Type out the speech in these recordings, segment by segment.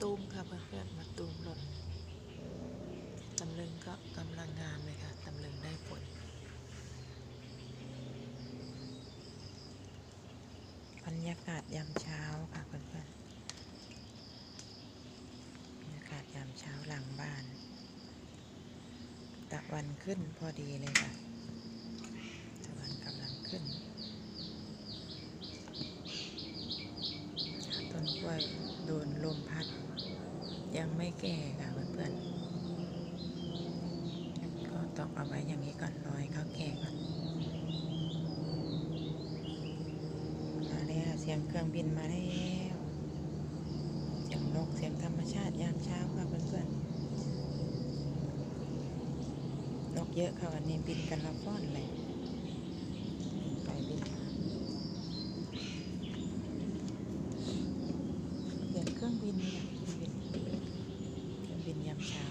ตูมค่ะเพื่อนๆมาตูมรถตำลึงก็กำลังงามเลยค่ะตำลึงได้ผลบรรยากาศยามเช้าค่ะเพื่อนๆบรรยากาศยามเช้าหลังบ้านตะวันขึ้นพอดีเลยค่ะตะวันกำลังขึ้นต้นกล้วย โดนลมพัด ยังไม่แก่ค่ะเพื่อนๆก็ต้องเอาไว้อย่างนี้ก่อนรอให้เขาแก่ก่อนมาแล้วเสียงเครื่องบินมาแล้ว เสียงนกเสียงธรรมชาติยามเช้าค่ะเพื่อนๆนกเยอะค่ะวันนี้บินกันละฟ้อนเลยบินไปบินมา เสียงเครื่องบินเนี่ยเครื่องบินเครื่องบินยามเช้า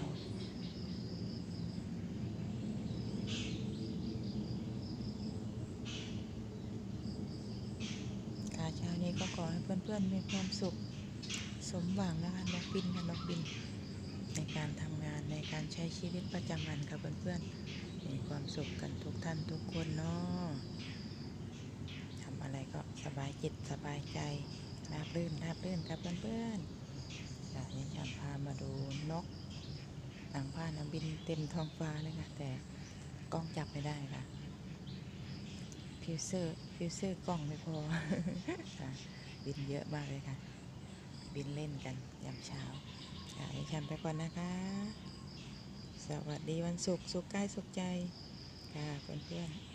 ค่ะเช้า นี้ก็ขอให้เพื่อนๆมีความสุขสมหวังนะคะนกบินค่ะนกบิน ในการทำงานในการใช้ชีวิตประจำวันค่ะเพื่อนๆมีความสุขกันทุกท่านทุกคนเนาะทำอะไรก็สบายจิตสบายใจราบรื่นราบรื่นครับเพื่อนๆจากนี้ฉันพามาดูนกหนังผ้านะบินเต็มท้องฟ้าเลยค่ะแต่กล้องจับไม่ได้ค่ะ ฟิวเซอร์ฟิวเซอร์กล้องไม่พอค่ะบินเยอะมากเลยค่ะ บินเล่นกันยามเช้าค่ะดิฉันไปก่อนนะคะ สวัสดีวันศุกร์สุขกายสุขใจ ค่ะเพื่อนๆ